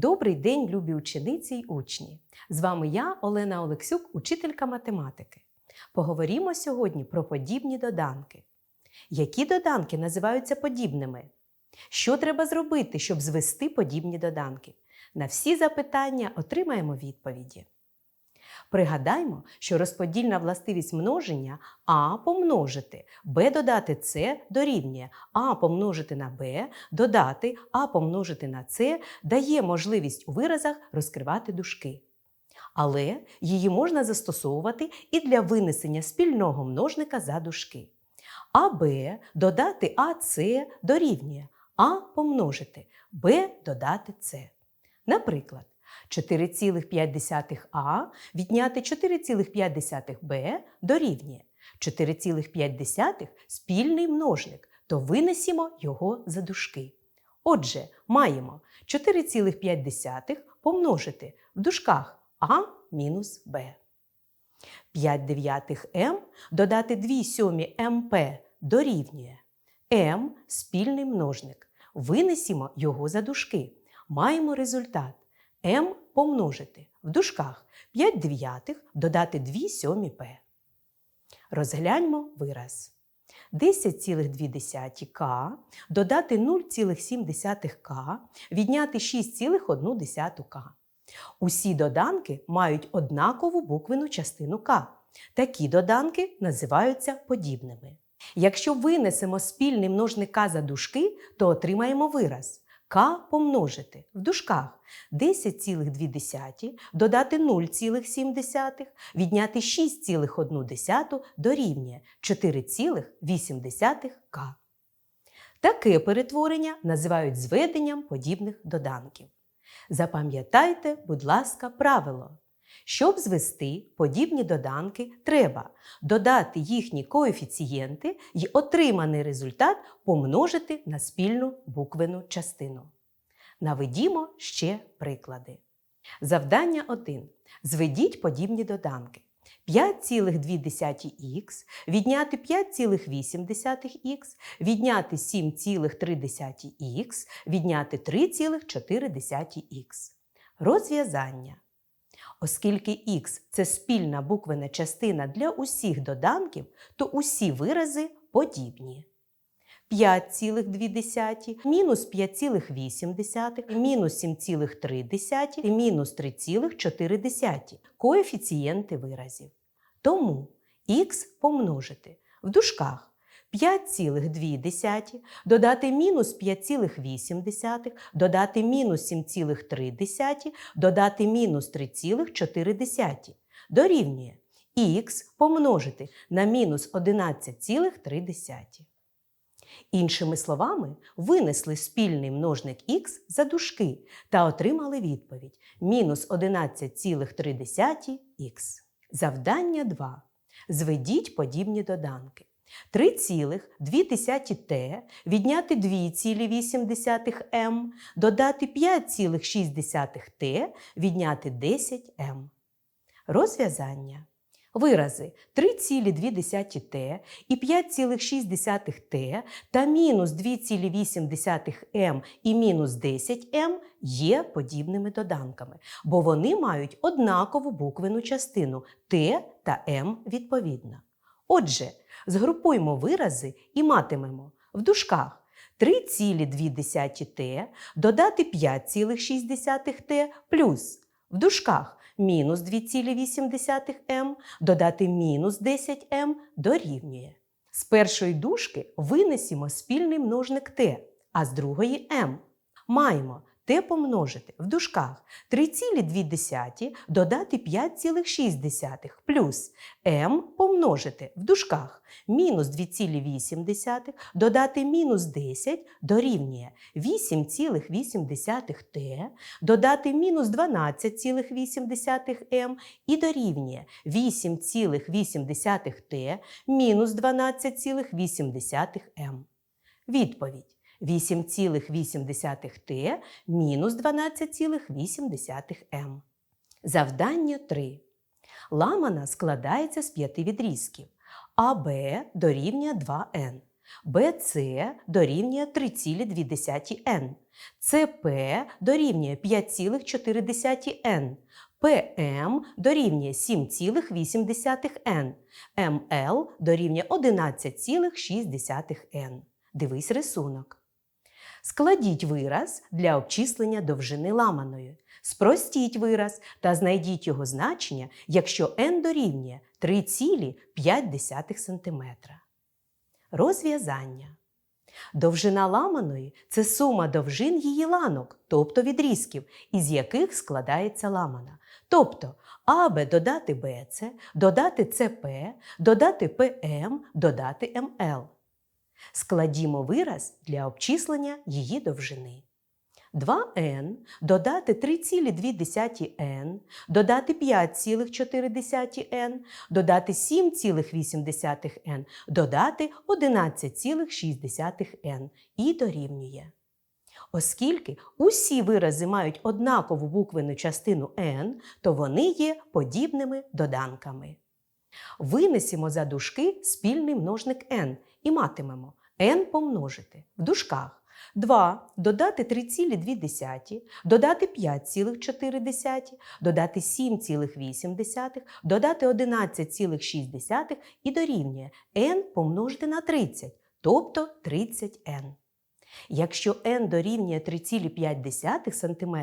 Добрий день, любі учениці й учні! З вами я, Олена Олексюк, учителька математики. Поговоримо сьогодні про подібні доданки. Які доданки називаються подібними? Що треба зробити, щоб звести подібні доданки? На всі запитання отримаємо відповіді. Пригадаймо, що розподільна властивість множення А помножити, Б додати С дорівнює А помножити на Б, додати А помножити на С дає можливість у виразах розкривати дужки. Але її можна застосовувати і для винесення спільного множника за дужки. АБ додати АС дорівнює А помножити, Б додати С. Наприклад, 4,5а відняти 4,5b дорівнює 4,5 спільний множник, то винесімо його за дужки. Отже, маємо 4,5 помножити в дужках а мінус b. 5 дев'ятих m додати 2 сьомі МП дорівнює m спільний множник. Винесімо його за дужки. Маємо результат m помножити в дужках 5 дев'ятих додати 2 сьомі p. Розгляньмо вираз. 10,2к додати 0,7к відняти 6,1к. Усі доданки мають однакову буквену частину К. Такі доданки називаються подібними. Якщо винесемо спільний множник К за дужки, то отримаємо вираз К помножити в дужках 10,2 додати 0,7, відняти 6,1 дорівнює 4,8К. Таке перетворення називають зведенням подібних доданків. Запам'ятайте, будь ласка, правило. Щоб звести подібні доданки, треба додати їхні коефіцієнти і отриманий результат помножити на спільну буквену частину. Наведімо ще приклади. Завдання 1. Зведіть подібні доданки. 5,2х відняти 5,8х, відняти 7,3х, відняти 3,4х. Розв'язання. Оскільки х це спільна буквена частина для усіх доданків, то усі вирази подібні. 5,2, мінус 5,8, мінус 7,3 і мінус 3,4 коефіцієнти виразів. Тому х помножити в дужках 5,2 додати мінус 5,8, додати мінус 7,3, додати мінус 3,4 дорівнює х помножити на мінус 11,3. Іншими словами, винесли спільний множник х за дужки та отримали відповідь мінус 11,3х. Завдання 2. Зведіть подібні доданки. 3,2t відняти 2,8m, додати 5,6t, відняти 10m. Розв'язання. Вирази 3,2t і 5,6t та мінус 2,8m і мінус 10m є подібними доданками, бо вони мають однакову буквену частину t та m відповідно. Отже, згрупуємо вирази і матимемо в дужках 3,2t додати 5,6t плюс в дужках мінус 2,8m додати мінус 10m дорівнює. З першої дужки винесімо спільний множник t, а з другої m. Маємо t помножити в дужках 3,2 додати 5,6 плюс m помножити в дужках мінус 2,8 додати мінус 10 дорівнює 8,8t додати мінус 12,8m і дорівнює 8,8t мінус 12,8m. Відповідь. 8,8t мінус 12,8m. Завдання 3. Ламана складається з п'яти відрізків. АБ дорівнює 2n, БЦ дорівнює 3,2n, ЦП дорівнює 5,4n, ПМ дорівнює 7,8n, МЛ дорівнює 11,6n. Дивись рисунок. Складіть вираз для обчислення довжини ламаної. Спростіть вираз та знайдіть його значення, якщо n дорівнює 3,5 см. Розв'язання. Довжина ламаної це сума довжин її ланок, тобто відрізків, із яких складається ламана. Тобто АБ додати БЦ, додати ЦП, додати ПМ, додати МЛ. Складімо вираз для обчислення її довжини. 2n додати 3,2n, додати 5,4n, додати 7,8n, додати 11,6n і дорівнює. Оскільки усі вирази мають однакову буквену частину n, то вони є подібними доданками. Винесемо за дужки спільний множник n і матимемо n помножити в дужках 2 додати 3,2, додати 5,4, додати 7,8, додати 11,6 і дорівнює n помножити на 30, тобто 30n. Якщо n дорівнює 3,5 см,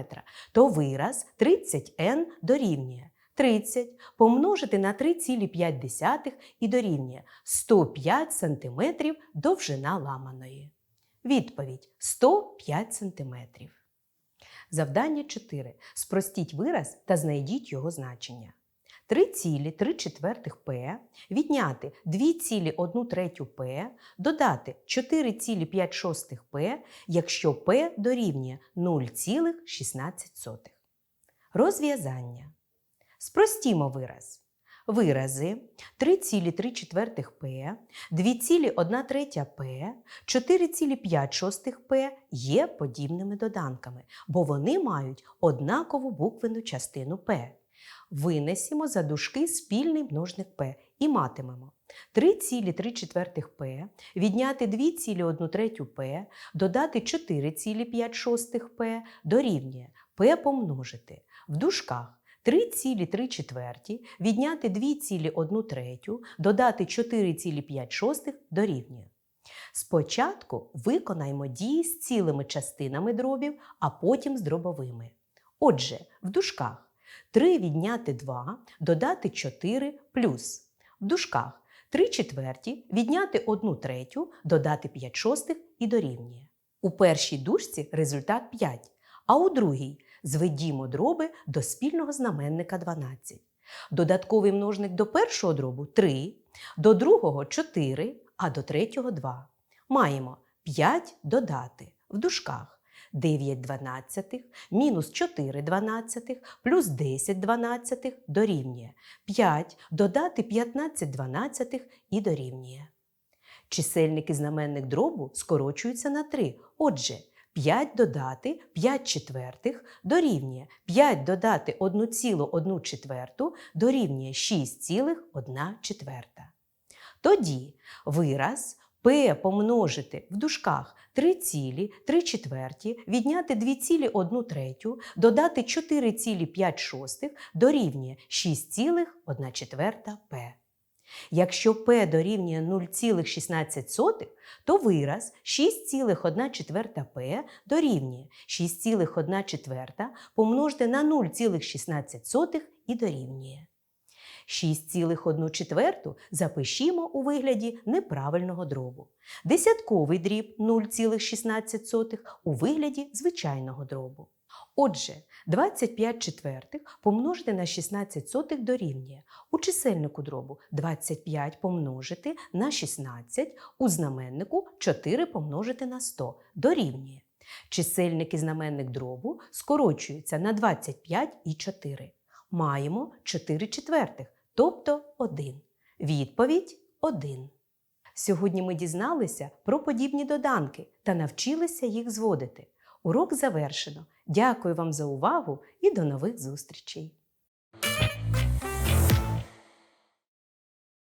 то вираз 30n дорівнює 30 помножити на 3,5 і дорівнює 105 см довжина ламаної. Відповідь 105 см. Завдання 4. Спростіть вираз та знайдіть його значення. 3,3 П відняти 2,1 П, додати 4,5 П, якщо П дорівнює 0,16. Розв'язання. Спростімо вираз. Вирази 3,3 П, 2,1 П, 4,5 П є подібними доданками, бо вони мають однакову буквену частину П. Винесімо за дужки спільний множник П і матимемо 3,3 П, відняти 2,1 П, додати 4,5 П дорівнює П помножити в дужках 3,3 відняти 2,1 додати 4,5 дорівнює. Спочатку виконаймо дії з цілими частинами дробів, а потім з дробовими. Отже, в дужках 3 відняти 2 додати 4 плюс. В дужках 3 четверті відняти 1 третю додати 5 шостих і дорівнює. У першій дужці результат 5, а у другій зведімо дроби до спільного знаменника 12. Додатковий множник до першого дробу 3, до другого 4, а до третього 2. Маємо 5 додати в дужках. 9 дванадцятих мінус 4 дванадцятих плюс 10 дванадцятих дорівнює 5 додати 15 дванадцятих і дорівнює. Чисельник і знаменник дробу скорочуються на 3. Отже, 5 додати 5 четвертих дорівнює 5 додати 1,1 четверту дорівнює 6,1 четверта. Тоді вираз П помножити в дужках 3 цілі, 3 четверті, відняти 2,1 третю, додати 4,5 шостих дорівнює 6,1 четверта П. Якщо П дорівнює 0,16, то вираз 6,1 четверта П дорівнює 6,1 четверта помножити на 0,16 і дорівнює. 6,1 четверту запишімо у вигляді неправильного дробу. Десятковий дріб 0,16 у вигляді звичайного дробу. Отже, 25 четвертих помножити на 16 сотих дорівнює. У чисельнику дробу 25 помножити на 16, у знаменнику 4 помножити на 100 дорівнює. Чисельник і знаменник дробу скорочуються на 25 і 4. Маємо 4 четвертих, тобто 1. Відповідь 1. Сьогодні ми дізналися про подібні доданки та навчилися їх зводити. Урок завершено. Дякую вам за увагу і до нових зустрічей!